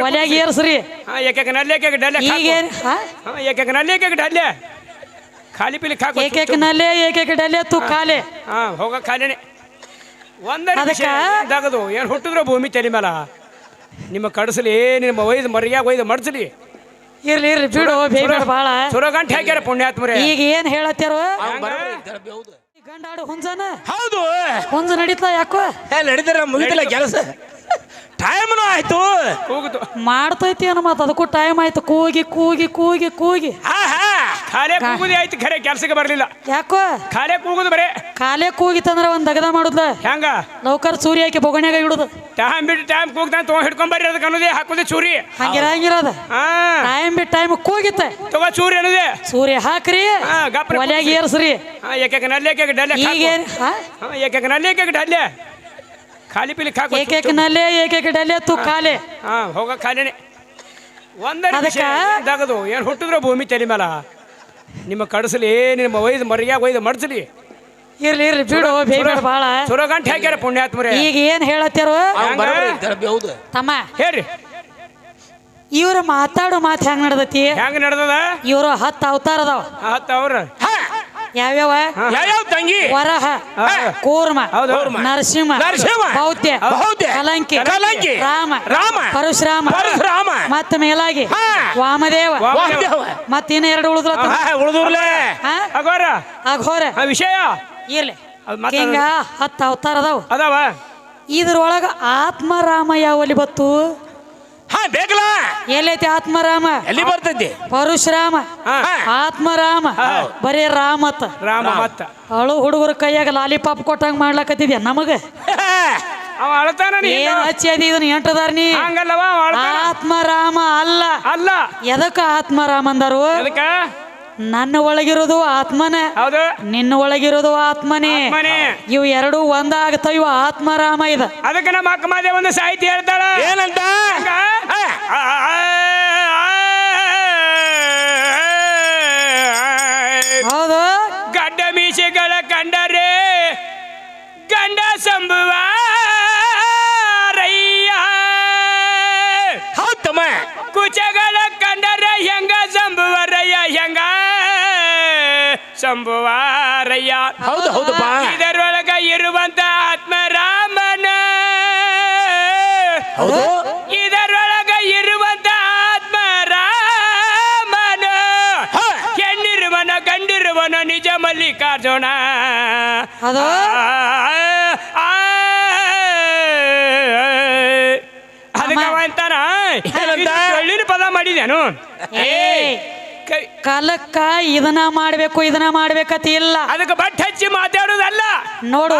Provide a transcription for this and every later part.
ಒಲ್ಯಾಗ ಏರ್ಸ್ರಿ. ಹಾ ಏಕೇಕ ನಲ್ಲೇ ಏಕೇಕ ಡಲ್ಲೆ ಈಗೇನ್ ಹಾ? ಹಾ ಏಕೇಕ ನಲ್ಲೇ ಏಕ ಡಲ್ಲೆ? ಖಾಲಿ ಪಿಲಿ ಖಾಕು ಏಕೇಕನಲ್ಲೇ ಏಕೇಕಡಲ್ಲೇ ತುಕ್ಕಾಲೆ ಹಾ ಹೋಗ ಖಾಲಿನೇ. ಒಂದರ ಅದಕ್ಕ- ದಗದು ಏನು ಹುಟ್ಟಿದ್ರು ಭೂಮಿ ತಲೆ ಮೇಲ ನಿಮ್ಮ ಕಡಸಲಿ ನಿಮ್ಮ ಒಯ್ದು ಮರ್ಯಾಗ ಒಯ್ದು ಮಡಸಲಿ. ಇರ್ಲಿ ಇರ್ಲಿ ಬಿಡು ಬೇಡ ಬಾಳ. ಸುರಗಂಟ ಹಾಕ್ಯಾರ ಪುಣ್ಯಾತ್ಮರೇ. ಈಗ ಏನ್ ಹೇಳತ್ತಾರ ಗಂಡಾಡು ಹುಂಜನ? ಹೌದು. ಹುಂಜ ನಡೀತಾ ಯಾಕೋ? ಏ ನಡೀತಾರ ಮುಗಿದಿಲ್ಲ ಕೆಲಸ. ಟೈಮ್ನು ಆಯ್ತು. ಕೂಗುದು. ಮಾಡ್ತೈತಿ ಏನೋ ಮತ್ತೆ ಅದಕ್ಕೂ ಟೈಮ್ ಆಯ್ತು. ಕೂಗಿ ಕೂಗಿ ಕೂಗಿ ಕೂಗಿ. ಹಾ ಹಾ. ಖಾಲಿ ಕೂಗುದೇ ಆಯ್ತು. ಖರೆ ಕೆಲ್ಸಕ್ಕೆ ಬರ್ಲಿಲ್ಲ. ಯಾಕೋ? ಖಾಲೆ ಕೂಗುದು ಬರೇ. ಖಾಲೆ ಕೂಗಿತ್ತಂದ್ರೆ ಒಂದ್ ದಗದ ಮಾಡುದ ಹೆಂಗ? ನೌಕರ್ ಸೂರಿ ಹಾಕಿ ಬೊಗಣ್ಯಾಗ ಇಡುದು. ಟೈಮ್ ಬಿಟ್ಟು ಟೈಮ್ ಕೂಗ್ತಾನೆ ತಗೊಂಡ್ ಹಿಡ್ಕೊಂಡ್ ಬರ್ರಿ. ಅದಕ್ಕೆ ಅನ್ನೋದೇ ಹಾಕೋದೇ ಚೂರಿ ಹಂಗಿರಂಗಿರೋದ ಹಾ. ಟೈಮ್ ಬಿಟ್ಟು ಟೈಮ್ ಕೂಗಿತ್ತೆ. ತಗೋ ಚೂರಿ ಏನಿದೆ ಸೂರ್ಯ ಹಾಕ್ರಿ. ಹಾ ಗಪ್ಪ ಒಲೆಯಾಗ ಏರ್ಸ್ರಿ. ಹಾ ಏಕೇಕ ನಲ್ಲೇಕ ಡಲ್ಲೆ ಈಗೇನ್ ಹಾ? ಏಕೇಕ ನಲ್ಲೇಕ ಡಲ್ಲೆ ಖಾಲಿ ಪಿಲಿ ಕಾಕು ಏಕ ಡಲೆ ತು ಕಾಲೆ. ಹಾ ಹೋಗ ಖಾಲಿನೇ ಒಂದರ ಅದಕ್ಕೆ ದಗದು ಏನು ಹುಟ್ಟಿದ್ರು ಭೂಮಿ ತಲೆ ಮೇಲ ನಿಮ್ಮ ಕಡಸಲಿ ನಿಮ್ಮ ಒಯ್ದು ಮರಿಯಾಗ ಒಯ್ದು ಮಡಸಲಿ. ಇರ್ಲಿ ಇರ್ಲಿ ಬಿಡು ಬೇಡ ಬಾಳ ಸುರೋ ಗಂಟೆ ಹಾಕ್ಯಾರ ಪುಣ್ಯಾತ್ಮರೇ. ಈಗ ಏನ್ ಹೇಳತ್ತಾರೋ? ತಮ್ಮ. ಹೇಳ್ರಿ. ಇವ್ರ ಮಾತಾಡೋ ಮಾತು ಹೆಂಗ್ ನಡ್ದತಿ? ಹೆಂಗ್ ನಡ್ದದ? ಇವರು ಹತ್ತು ಅವತಾರ ಅದಾವ. ಹತ್ತು ಅವ್ರ. ಯಾವ್ಯಾವ ಯಾವ್ಯಾವ ತಂಗಿ ವರಹ ಹಾ. ಕೂರ್ಮ. ನರಸಿಂಹ ನರಸಿಂಹ. ಬೌದ್ಧ ಬೌದ್ಧ. ಕಲಂಕಿ ಕಲಂಕಿ. ರಾಮ ರಾಮ. ಪರಶುರಾಮ ಪರಶುರಾಮ. ಮತ್ತ ಮೇಲಾಗಿ ಹಾ. ವಾಮದೇವ ವಾಮದೇವ. ಮತ್ತ ಇನ್ನ ಎರಡು ಉಳಿದ್ರ ಹಾ ಉಳಿದೂರ್ಲೆ ಅಗೋರ ಅಘೋರ ಆ ವಿಷಯ ಇರ್ಲಿ ಅದ್ ಮತ್ತೆ ಹಿಂಗ ಹತ್ತು ಅವತಾರ ಅದಾವ ಅದಾವ ಇದ್ರೊಳಗ ಆತ್ಮರಾಮ ಯಾವಲ್ಲಿ ಬತ್ತು ಎಲ್ಲೈತಿ ಆತ್ಮರಾಮ? ಎಲ್ಲಿ ಬರ್ತೈತಿ? ಪರಶುರಾಮ. ಆತ್ಮರಾಮ. ಬರೀ ರಾಮತ್ ರಾಮ ಮತ್ತ. ಅಳು ಹುಡುಗರ ಕೈಯಾಗ ಲಾಲಿಪಾಪ್ ಕೊಟ್ಟಂಗ ಮಾಡ್ಲಕತ್ತಿದ್ಯಾ ನಮಗ? ಅವ ಅಳತಾನ ನೀ ಏನ್ ಹಚ್ಚಿ ಅದಿ ಇದನ್ನ ಎಂಟದಾರ ನೀ? ಹಂಗಲ್ಲವ ಆತ್ಮರಾಮ ಅಲ್ಲ. ಅಲ್ಲ. ಎದಕ್ಕ ಆತ್ಮರಾಮ ಅಂದರು? ನನ್ನ ಒಳಗಿರೋದು ಆತ್ಮನ ಹೌದು ನಿನ್ನ ಒಳಗಿರೋದು ಆತ್ಮನೇ ಮನೆ ಇವು ಎರಡು ಒಂದಾಗ್ತಾವ ಇವು ಆತ್ಮರಾಮ ಇದ ಅದಕ್ಕೆ ನಮ್ಮ ಅಕ್ಕ ಮಾದೆ ಒಂದು ಸಾಹಿತಿ ಹೇಳ್ತಾಳ ಏನಂತ ಹಂಗ? ಹಾ. ಆ, ಆ, ಆ, ಹೌದು ಗಡ್ಡ ಮೀಸೆಗಳ ಕಂಡರೆ ಗಂಡ ಸಂಭುವ ಸಂಭುವಾರಯ್ಯ. ಹೌದು ಹೌದಪ್ಪ ಇದರೊಳಗ ಇರುವಂತ ಆತ್ಮರಾಮನ. ಹೌದು. ಇದರೊಳಗ ಇರುವಂತ ಆತ್ಮರಾಮನ. ಹೆಣ್ಣಿರುವನ ಗಂಡಿರುವನ ನಿಜ ಮಲ್ಲಿಕಾರ್ಜುನ. ಅದಕ್ಕೆ ಅಂತಾನ? ಪದ ಮಾಡಿದೇನು ಏಯ್ ಕಾಲಕ್ಕ ಇದನ್ನ ಮಾಡ್ಬೇಕು ಇದನ್ನ ಮಾಡ್ಬೇಕತಿ ಇಲ್ಲ. ಅದಕ್ಕೆ ಬಟ್ ಹಚ್ಚಿ ಮಾತಾಡೋದಲ್ಲ. ನೋಡು.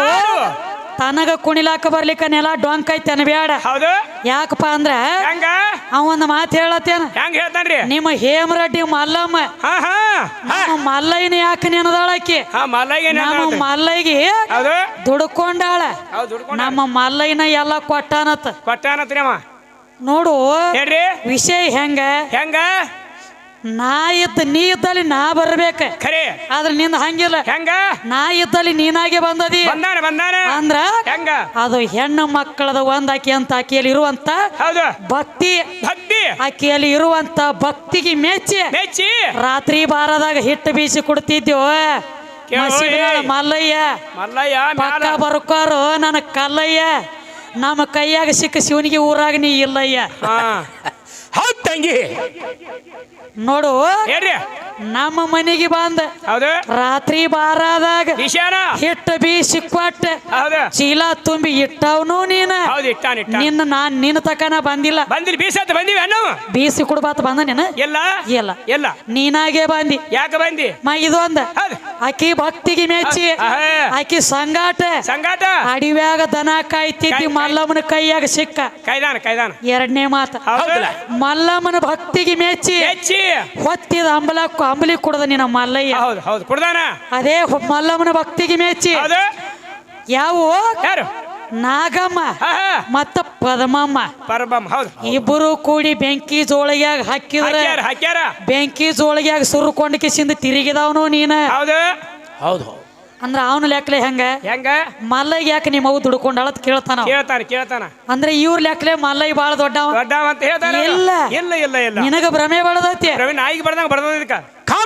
ತನಗ ಕುಣಿಲಾಕ ಬರ್ಲಿಕ್ಕ ನೆಲ ಡೊಂಕ್ ಐತೆ ಅನ್ಬ್ಯಾಡ. ಹೌದು. ಯಾಕಪ್ಪ ಅಂದ್ರ ಹೆಂಗ? ಅವ ಒಂದು ಮಾತು ಹೇಳತ್ತೇನ? ಹೆಂಗ್ ಹೇಳ್ತಾನ್ರಿ? ನಿಮ್ಮ ಹೇಮರೆಡ್ಡಿ ಮಲ್ಲಮ್ಮ. ಹಾ ಹಾ ನಮ್ಮ ಮಲ್ಲಯ್ಯನ ಯಾಕೆ ನೆನದಾಳಕಿ ಹಾ ಮಲ್ಲಗೆ ನಮ್ಮ ಮಲ್ಲಯ್ಯಗೆ ಹೌದು. ದುಡ್ಕೊಂಡಾಳ. ಹೌದು ದುಡ್ಕೊಂಡ ನಮ್ಮ ಮಲ್ಲಯ್ಯನ ಎಲ್ಲ ಕೊಟ್ಟಾನತ್. ಕೊಟ್ಟಾನತ್ರಿ ಅವ. ನೋಡು ಹೇಳ್ರಿ. ವಿಷಯ ಹೆಂಗ? ಹೆಂಗ? ನಾ ಇತ್ತು ನೀ ಇದ್ದಲ್ಲಿ ನಾ ಬರ್ಬೇಕ. ಖರೆ. ಆದ್ರೆ ನಿಂದ ಹಂಗಿಲ್ಲ. ಹೆಂಗ? ನಾ ಇದ್ದಲ್ಲಿ ನೀನಾಗೆ ಬಂದದಿ. ಬಂದಾನ ಬಂದಾನ. ಅಂದ್ರ ಹೆಂಗ? ಅದು ಹೆಣ್ಣು ಮಕ್ಕಳದ ಒಂದ್ ಆಕಿ ಅಂತ ಆಕಿಯಲ್ಲಿ ಇರುವಂತ ಹೌದು. ಭಕ್ತಿ. ಭಕ್ತಿ. ಆಕಿಯಲ್ಲಿ ಇರುವಂತ ಭಕ್ತಿಗೆ ಮೆಚ್ಚಿ. ಮೆಚ್ಚಿ. ರಾತ್ರಿ ಬಾರದಾಗ ಹಿಟ್ಟು ಬೀಸಿ ಕೊಡ್ತಿದ್ಯೋ? ಕೇಳು, ಮಸೀದಿನಾಳ ಏಯ್. ಮಲ್ಲಯ್ಯ ಮಲ್ಲಯ್ಯ ಪಕ್ಕ ಬರ್ಕೋರು ನನ್ನ ಕಲ್ಲಯ್ಯ. ನಮ್ಮ ಕೈಯಾಗ ಸಿಕ್ಕ ಶಿವನಿಗೆ ಊರಾಗ ನೀ ಇಲ್ಲಯ್ಯ. ಹಾ. ಹೌದ್ ತಂಗಿ. ನೋಡು. ನಮ್ಮ ಮನೆಗೆ ಬಂದ. ಹೌದು. ರಾತ್ರಿ ಬಾರಾದಾಗ ನಿಶಾನ ಹಿಟ್ಟು ಬೀಸಿ ಕೊಟ್ಟ. ಹೌದು. ಚೀಲ ತುಂಬಿ ಇಟ್ಟವನು ನೀನ. ಹೌದು ಇಟ್ಟಾನ ಇಟ್ಟ ನಿನ್ನ ನಾನ್ ನಿನ್ನ ತಕನ ಬಂದಿಲ್ಲ. ಬಂದಿ ಬೀಸತ್ ಬಂದಿವಿ ಅಣ್ಣ ಬೀಸಿ ಕುಡ್ಬಾತ ಬಂದ ನೀನ? ಎಲ್ಲ? ಇಲ್ಲ ಎಲ್ಲ. ನೀನಾಗೆ ಬಂದಿ. ಯಾಕೆ ಬಂದಿ? ಮ ಇದೊಂದ ಆಕಿ ಭಕ್ತಿಗೆ ಮೆಚ್ಚಿ. ಆಕಿ ಸಂಗಾಟ. ಸಂಗಾಟ? ಅಡಿವ್ಯಾಗ ದನ ಕಾಯ್ತಿದ್ದಿ ಕಾಯ್- ಮಲ್ಲಮ್ಮನ ಕೈಯಾಗ ಸಿಕ್ಕ. ಕೈದಾನ ಕೈದಾನ. ಎರಡನೇ ಮಾತು. ಮಲ್ಲಮ್ಮನ ಭಕ್ತಿಗೆ ಮೆಚ್ಚಿ. ಹೆಚ್ಚಿ ಹೊತ್ತಿದ ಅಂಬಲ ಅಂಬಲಿ ಕುಡದ ನಿನ್ನ ಮಲ್ಲಯ್ಯ. ಹೌದು ಹೌದು ಕುಡ್ದಾನ? ಅದೇ ಮಲ್ಲಮ್ಮನ ಭಕ್ತಿಗೆ ಮೆಚ್ಚಿ ಹೌದು ಯಾವ? ಯಾರು? ನಾಗಮ್ಮ ಮತ್ತ ಪದಮಮ್ಮ. ಪರಮಮ್ಮ ಹೌದು. ಇಬ್ಬರು ಕೂಡಿ ಬೆಂಕಿ ಜೋಳಿಗ್ಯಾಗ ಹಾಕಿದ್ರ ಹಾಕ್ಯಾರ ಹಾಕ್ಯಾರ. ಬೆಂಕಿ ಜೋಳಿಗ್ಯಾಗ ಸುರ್ಕೊಂಡ್ ಕಿಸಿಂದ ತಿರುಗಿದವನು ನೀನ? ಹೌದು ಹೌದು. ಅಂದ್ರ ಅವನ ಲೆಕ್ಕಲೆ ಹೆಂಗ? ಹೆಂಗ? ಮಲ್ಲಯ್ಯ ಯಾಕೆ ನಿಮ್ಮ ಅವು ದುಡ್ಕೊಂಡಾಳ ಅಂತ ಕೇಳ್ತಾನ ಅವ. ಕೇಳ್ತಾನ ಕೇಳ್ತಾನ. ಅಂದ್ರೆ ಇವ್ರ ಲೆಕ್ಕಲೆ ಮಲ್ಲಯ್ಯ ಬಾಳ ದೊಡ್ಡವ. ದೊಡ್ಡವ ಅಂತ ಹೇಳ್ತಾನ ಇಲ್ಲ. ಇಲ್ಲ ಇಲ್ಲ ಇಲ್ಲ. ನಿನಗ ಭ್ರಮೆ ಬಾಳದೈತಿ ಪ್ರವೀಣ್ ನಾಯಿಗೆ ಬರ್ದಂಗ ಬರ್ದದಕ್ಕ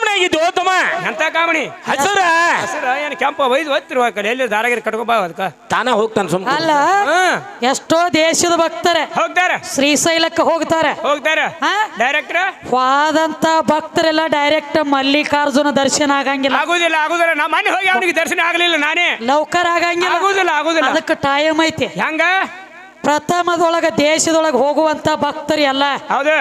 ಕಾಮಣಿ ಆಗಿದ್ದು ತಮ್ಮ ಎಂತ ಕಾಮಣಿ? ಹಸರ. ಹಸಿರ ಏನು ಕೆಂಪ ವೈದ್ ಹೋಗ್ತಿರುವ ಕಡೆ ಎಲ್ಲಿ ದಾರಾಗಿರಿ ಕಟ್ಕೊಬಾ ಅದಕ್ಕ. ತಾನೇ ಹೋಗ್ತಾನೆ ಸುಮ್ಮ ಅಲ್ಲ ಎಷ್ಟೋ ದೇಶದ ಭಕ್ತರೆ. ಹೋಗ್ತಾರೆ? ಶ್ರೀಶೈಲಕ್ಕೆ ಹೋಗ್ತಾರೆ. ಹೋಗ್ತಾರೆ? ಹಾ? ಡೈರೆಕ್ಟ್ರ? ಹೋದಂತ ಭಕ್ತರೆಲ್ಲ ಡೈರೆಕ್ಟ್ ಮಲ್ಲಿಕಾರ್ಜುನ ದರ್ಶನ ಆಗಂಗಿಲ್ಲ. ಆಗುದಿಲ್ಲ ಆಗುದಿಲ್ಲ. ನಾ ಮನೆ ಹೋಗಿ ಅವನಿಗೆ ದರ್ಶನ ಆಗಲಿಲ್ಲ ನಾನೇ. ನೌಕರ ಆಗಂಗಿಲ್ಲ. ಆಗುದಿಲ್ಲ ಆಗುದಿಲ್ಲ. ಅದಕ್ಕೆ ಟೈಮ್ ಐತಿ. ಹೆಂಗ? ಪ್ರಥಮದೊಳಗ ದೇಶದೊಳಗ ಹೋಗುವಂತ ಭಕ್ತರು ಎಲ್ಲ. ಹೌದು.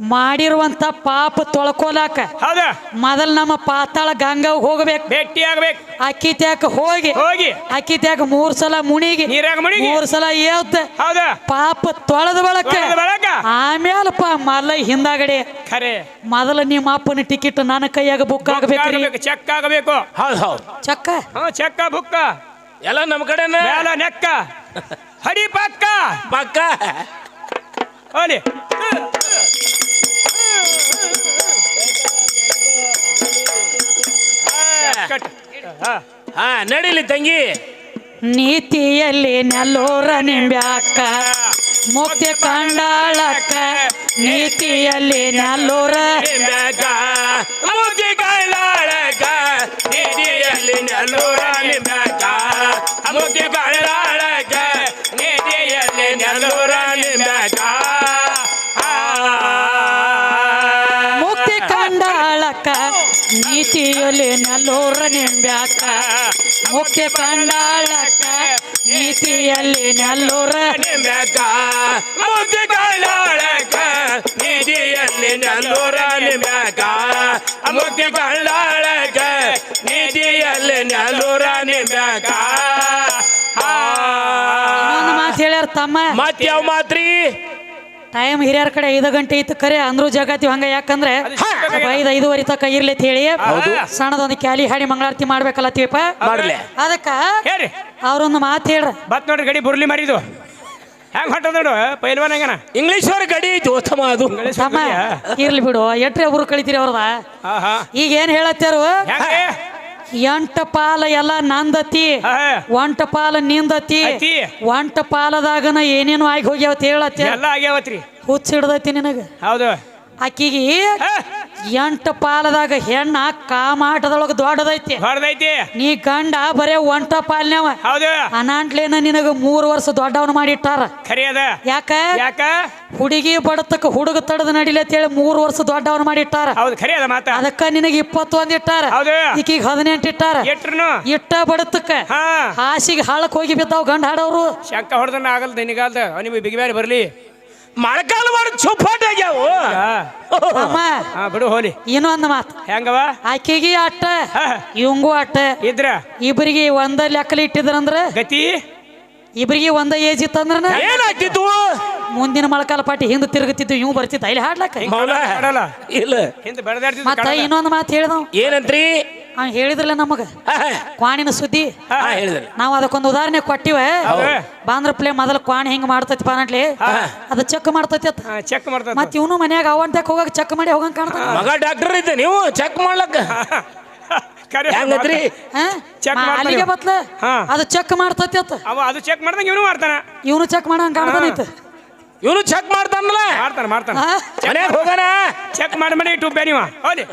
ಮಾಡಿರುವಂತ ಪಾಪ ತೊಳ್ಕೊಲಾಕ ಹೌದು? ಮೊದಲ್ ನಮ್ಮ ಪಾತಾಳ ಗಂಗಾ ಹೋಗ್ಬೇಕು. ಭೇಟಿ ಆಗ್ಬೇಕು. ಅಕ್ಕಿ ತ್ಯಾಕ ಹೋಗಿ. ಹೋಗಿ. ಅಕ್ಕಿ ತ್ಯಾಕ ಮೂರ್ ಸಲ ಮುಣಿಗಿ. ನೀರಾಗ ಮುಣಿಗಿ. ಮೂರ್ ಸಲ ಏತ್ ಹೌದು? ಪಾಪ ತೊಳೆದ ಬಳಕ. ಆಮೇಲೆ ಬಳಕ. ಆಮೇಲಪ್ಪ ಮಲ್ಲ ಹಿಂದಾಗಡೆ ಖರೆ. ಮೊದಲ ನಿಮ್ಮ ಅಪ್ಪನ ಟಿಕೆಟ್ ನನ್ನ ಕೈಯಾಗ ಬುಕ್ ಆಗ್ಬೇಕ್ರಿ. ಆಗಬೇಕು ಚೆಕ್ ಆಗಬೇಕು. ಹೌದು ಹೌದು. ಚಕ್ಕ? ಹಾ ಚೆಕ್ಕ ಬುಕ್ಕ ಎಲ್ಲ ನಮ್ಮ ಕಡೆನೇ? ನೆಕ್ಕ. ಹಡಿ ಪಕ್ಕ. ಪಕ್ಕ? ಹೋಲಿ. ಕಟ್ ಹಾ ನಡೀಲಿ ತಂಗಿ ನೀತಿಯಲ್ಲಿ ನೆಲ್ಲೂರ ನಿಂಬ್ಯಾಕ ಮುಕ್ತಿ ಕಂಡಾಳಕ್ಕ ನೀತಿಯಲ್ಲಿ ನೆಲ್ಲೂರ ನಿಂಬ್ಯಾಕ ಮುಕ್ತಿ ಕಂಡಾಳಕ್ಕ ನೀತಿಯಲ್ಲಿ ನೆಲ್ಲೂರ ನಿಂಬೆಗ. ನೀತಿಯಲ್ಲಿ ನೆಲ್ಲೂರ ನಿಂಬ್ಯಾಕ. ಮುಕ್ತಿ ಕಂಡಾಳಕ್ಕ ನೀತಿಯಲ್ಲಿ ನೆಲ್ಲೂರ ನಿಂಬ್ಯಾಕ. ಮುಖ್ಯ ಕಂಡಾಳಕ ನೀತಿಯಲ್ಲಿ ನೆಲ್ಲೂರ ನಿಂಬ್ಯಾಕ. ಮುಖ್ಯ ಕಂಡಾಳಕ ನೀತಿಯಲ್ಲಿ ನೆಲ್ಲೂರ ನಿಂಬ್ಯಾಕ. ಮಾತು ಹೇಳ್ಯಾರ ತಮ್ಮ. ಮತ್ ಯಾವ ಮಾತ್ರಿ ಟೈಮ್ ಹಿರಿಯರ ಕಡೆ ಐದು ಗಂಟೆ ಇತ್ತು ಕರೆ ಅಂದ್ರು ಜಗತ್ತಿ ಹಂಗ ಯಾಕಂದ್ರೆ ಐದು ಐದುವರೆ ತಕ ಇರ್ಲಿ ಅಂತ ಹೇಳಿ ಸಣ್ಣದೊಂದು ಕ್ಯಾಲಿ ಹಾಡಿ ಮಂಗಳಾರತಿ ಮಾಡ್ಬೇಕಲ್ಲತ್ತೀಪ ತೀಪ ಅದಕ್ಕ ಅವ್ರೊಂದು ಮಾತು ಹೇಳ್ರ. ಬತ್ ನೋಡ್ರಿ ಗಡಿ ಬುರ್ಲಿ ಮರಿದು. ಹೆಂಗ್ ಹೊಂಟದ ನೋಡು ಪೈಲ್ವಾನ್ ಹೆಂಗನ? ಇಂಗ್ಲಿಷ್ ಅವ್ರ ಗಡಿ ಐತಿ ಉತ್ತಮ ಅದು. ತಮ್ಮ ಇರ್ಲಿ ಬಿಡು ಎಟ್ರೆ ಒಬ್ರು ಕಳಿತೀರಿ ಅವ್ರದ? ಈಗ ಏನ್ ಹೇಳತ್ತಾರು? ಎಂಟ ಪಾಲ ಎಲ್ಲ ನಂದತಿ. ಒಂಟ ಪಾಲ ನಿಂದತಿ. ಒಂಟ ಪಾಲದಾಗನ ಏನೇನು ಆಗಿ ಹೋಗ್ಯಾವತ್ ಹೇಳತ್ತೆ. ಎಲ್ಲ ಆಗ್ಯಾವತ್ರಿ. ಹುಚ್ಚ ಹಿಡ್ದೈತಿ ನಿನಗ. ಹೌದು. ಆಕಿಗೆ ಎಂಟ ಪಾಲದಾಗ ಹೆಣ್ಣ ಕಾಮಾಟದೊಳಗ ದೊಡ್ಡದೈತಿ. ಹೊರದೈತಿ ನೀ ಗಂಡ ಬರೇ ಒಂಟ ಪಾಲ್ನವ ಹೌದು. ಅನಾಂಟ್ಲೇನ ನಿನಗ ಮೂರು ವರ್ಷ ದೊಡ್ಡವನ ಮಾಡಿಟ್ಟಾರ. ಖರಿ ಅದ. ಯಾಕ? ಯಾಕ? ಹುಡುಗಿ ಬಡತಕ್ಕ ಹುಡುಗ ತಡದ ನಡಿಲಿ ಅಂತೇಳಿ ಮೂರು ವರ್ಷ ದೊಡ್ಡವನ ಮಾಡಿಟ್ಟಾರ. ಹೌದು ಮಾತ. ಅದಕ್ಕ ನಿನಗ ಇಪ್ಪತ್ತೊಂದ್ ಇಟ್ಟಾರ. ಹೌದು. ಈಕಿಗೆ ಹದಿನೆಂಟು ಇಟ್ಟಾರ. ಎಟ್ರುನು? ಇಟ್ಟ ಬಡತಕ್ಕ. ಹಾ. ಹಾಸಿಗೆ ಹಾಳಕ್ ಹೋಗಿ ಬಿದ್ದಾವ್ ಗಂಡ ಹಾಡವ್ರು ಶಂಕ ಹೊಡೆದನ್ನ ಆಗಲ್ದ ನಿನಗಾಲ್ದ. ನಿಮಗೆ ಬಿಗಿ ಬ್ಯಾರಿ ಬರ್ಲಿ. ಮಳೆಗಾಲ ಮಾಡಿ ಚುಪ್ಪಾಟ ಆಗ್ಯಾವು ಅಮ್ಮ. ಹಾ ಬಿಡು ಹೋಲಿ. ಇನ್ನೊಂದ್ ಮಾತು. ಹೆಂಗವ ಆಕೆಗೆ ಅಟ್ಟ ಇವಂಗು ಅಟ್ಟ. ಇದ್ರ? ಇಬ್ಬರಿಗೆ ಒಂದ ಲೆಕ್ಕಲಿ ಇಟ್ಟಿದ್ರಂದ್ರ? ಗತಿ? ಇಬ್ಬರಿಗೆ ಒಂದ ಏಜ್ ಇತ್ತಂದ್ರ ಏನಾಗ್ತಿತ್ತು ಮುಂದಿನ ಮಳಕಾಲ ಪಾಟಿ ಹಿಂದ್ ತಿರುಗುತ್ತಿದ್ದು ಇವ್ ಬರ್ತಿದ್ದ. ಇಲ್ಲಿ ಹಾಡ್ಲಕ್ಕ. ಇನ್ನೊಂದು ಇಲ್ಲ. ಹಿಂದೆ ಬೆಳೆದಾಡ್ತಿದ್ದ ಮತ್ತ ಇನ್ನೊಂದು ಮಾತು ಹೇಳ್ದವ್. ಏನಂತ್ರಿ? ಅವ್ ಹೇಳಿದ್ರಲ್ಲ ನಮಗ. ಕ್ವಾಣಿನ ಸುದ್ದಿ? ಹೇಳಿದ್ರಿ. ನಾವ್ ಅದಕ್ಕೊಂದು ಉದಾಹರಣೆ ಕೊಟ್ಟಿವ. ಬಾಂದ್ರಪ್ಲೆ ಬಾಂದ್ರ ಪ್ಲೇ ಮೊದಲ ಕ್ವಾಣಿ ಹಿಂಗ್ ಮಾಡ್ತೈತಿ ಪಾನಟ್ಲಿ? ಅದ ಚೆಕ್ ಮಾಡ್ತೈತಿ ಅತ್ತ. ಚೆಕ್ ಮಾಡ್ತಾರೆ ಮತ್ ಇವನು ಮನ್ಯಾಗ ಅವಂತಕ್ ಹೋಗಕ್ ಚೆಕ್ ಮಾಡಿ ಹೋಗಂಗ್ ಕಾಣ್ತಾನ ಮಗ ಡಾಕ್ಟರ್ ಇದ್ದೆ ನೀವು ಚೆಕ್ ಮಾಡ್ಲಕ್ಕ? ಖರೆ ಹೆಂಗತ್ರಿ ಹಾ? Check ಮಾ- ಮಾಡ್ತಾನೆ ಅಲ್ಲಿಗೆ ಇವ. ಬತ್ಲ? ಹಾ. ಅದು ಚೆಕ್ ಮಾಡ್ತೈತಿ ಅತ್ತ. ಅವ ಅದು ಚೆಕ್ ಮಾಡ್ದಂಗ ಇವನು ಮಾಡ್ತಾನ. ಇವನು ಚೆಕ್ ಮಾಡಂಗ್ ಕಾಣ್ತಾನೈತ ಇವನು ಚೆಕ್ ಮಾಡ್ತಾನಲ್ಲ? ಮಾಡ್ತಾನ ಮಾಡ್ತಾನ? ಮನ್ಯಾಗ ಹೋಗೋಣ? ಚೆಕ್ ಮಾಡಿ ಮಾಡಿ ಇಟ್ಟು ಹೋಲಿ ಹೌದಾ.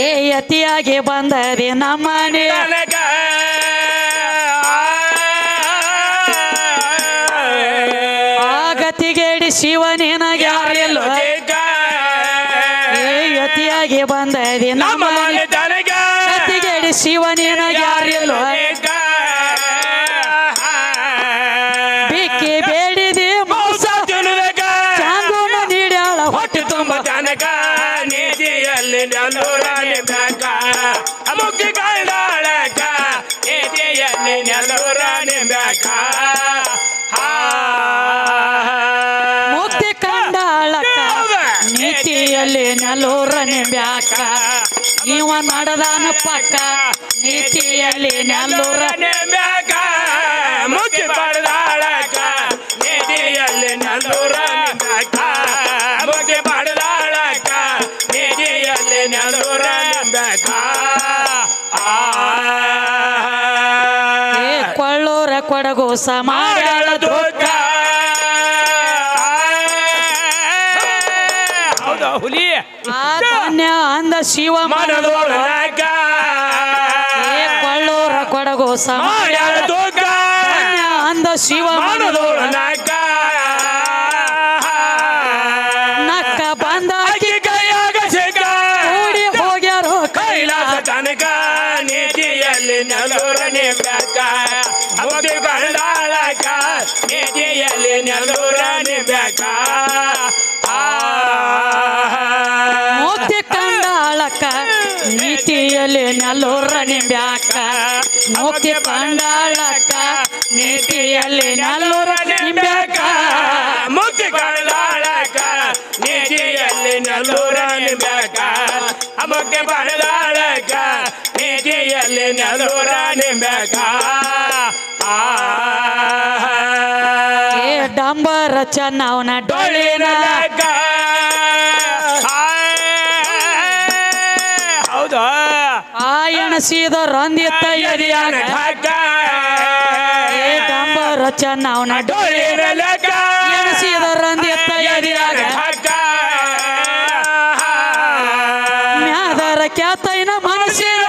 ಏ ಅತಿಯಾಗಿ ಬಂದರೆ ನಮ್ಮನೆ ಆಗತಿಗೇಡಿ ಶಿವನೇನಾಗ ಯಾರಿಲ್ಲ ಏ ಅತಿಯಾಗಿ ಬಂದರೆ ನಮ್ಮ ನಮ್ಮನೆ ಶಿವನೇ ತನಗ. ಕೈಲಾಳಕ ಮುಕ್ತಿ ಕಂಡಾಳಕ್ಕ ನೀತಿಯಲ್ಲಿ ನೆಲೂರ ನಿಂಬ್ಯಾಕ ಇವ ನಡೆದಾನ ಪಕ್ಕ ನೀತಿಯಲ್ಲಿ ಬ್ಯಾಕ ಮುಖ್ಯ ಪಡೆದಾಳಕ ಕೊಡಗು ಸಮಾಡ್ಯಾಳ ದುಃಖ ಹೌದಾ ಹುಲಿ. ಅಂದ ಶಿವ ಮನದೊಳಗ. ಕೊಳ್ಳೂರ ಕೊಡಗು ಮಾಡ್ಯಾಳ ದುಃಖ ಅಂದ ಶಿವ ಮನದೊಳಗ. ನಕ್ಕ ಬಂದ ಅಕ್ಕಿ ಕೈಯಾಗ ಸಿಕ್ಕ. ಕೂಡಿ ಹೋಗ್ಯಾರೋ ಕೈಲಾಸ ತನಕ ನೀತಿಯಲ್ಲಿ ನೆಲೂರ ನಿಂಬಕ ಮುಕ್ತಿ ಕಂಡಾಳಕ ನೀತಿಯಲ್ಲಿ ನೆಲೂರ ನಿಂಬಕ ಮುಕ್ತಿ ಕಂಡಾಳಕ ನೀತಿಯಲ್ಲಿ ನೆಲ್ಲೂರ ನಿಂಬ್ಯಾಕ. ಮುಕ್ತಿ ಕಂಡಾಳಕ ನೀತಿಯಲ್ಲಿ ನೆಲ್ಲೂರ ನಿಂಬ್ಯಾಕ. ಮುಕ್ತಿ ಕಂಡಾಳಕ ನೀತಿಯಲ್ಲಿ ನೆಲೂರ ನಿಂಬಕ ಮುಕ್ತಿ ಕಂಡಾಳಕ ನೀತಿಯಲ್ಲಿ ನೆಲೂರ ನಿಂಬಕ ಏ ಡಂಬರ ಚನ್ನವನ ಡೊಳಿನ ಹೌದಾ. ಆ ಎಣಸಿದ ರಂದಿತ್ತ ಎದಿಯಾಗ ಏ ಡಂಬರ ಚೆನ್ನವನ ಡೊಳ್ಳಿನ ಎಣಸಿದ ರಂದಿತ್ತ ಎದಿಯಾಗ ಮ್ಯಾದರ ಕ್ಯಾತೈನ ಮನಸ್ಸಿನ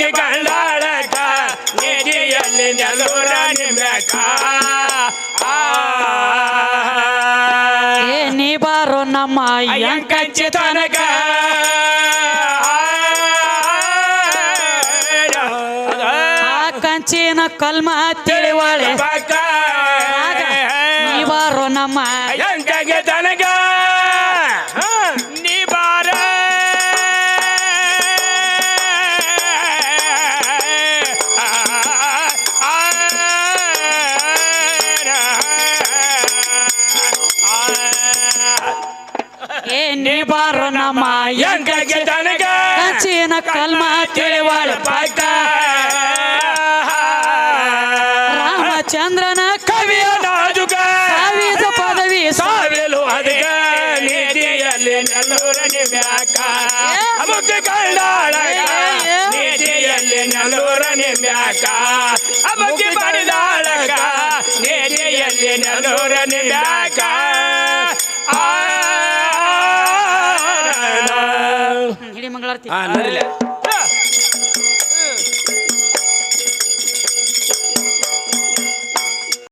ಮುಕ್ತಿ ಕಂಡಾಳಕ ನಿಧಿಯಲ್ಲಿ ನೆಲ್ಲೂರ ನಿಂಬಕ ಏ ನೀ ಬಾರೋ ನಮ್ಮ ಅಯ್ಯಂಕಂಚಿ ತನಕ ಆ. ಕಂಚಿನ ಕಲ್ಮ ನಮ್ಮ ತನಗ ಚೀನ ಕಲ್ಮ ತಿಳಿವಾಳ ಪಾಕ ರಾಮಚಂದ್ರನ ಕವಿಯ ಸಾವಿದ ಪದವಿ ಸಾವಿಲು ಅದಕ ನೀತಿಯಲ್ಲಿ ನೆಲ್ಲೂರ ನಿಮ್ಯಾಕ ಅಮುಕ ಕಂಡಾಳಗ. ನೀತಿಯಲ್ಲಿ ನೆಲ್ಲೂರ ನಿಮ್ಯಾಕ ಅಮುಕಿ ಹಿಡಿ ಮಂಗಳಾರತಿ ಹಾ ನಡಿಲ್ಲ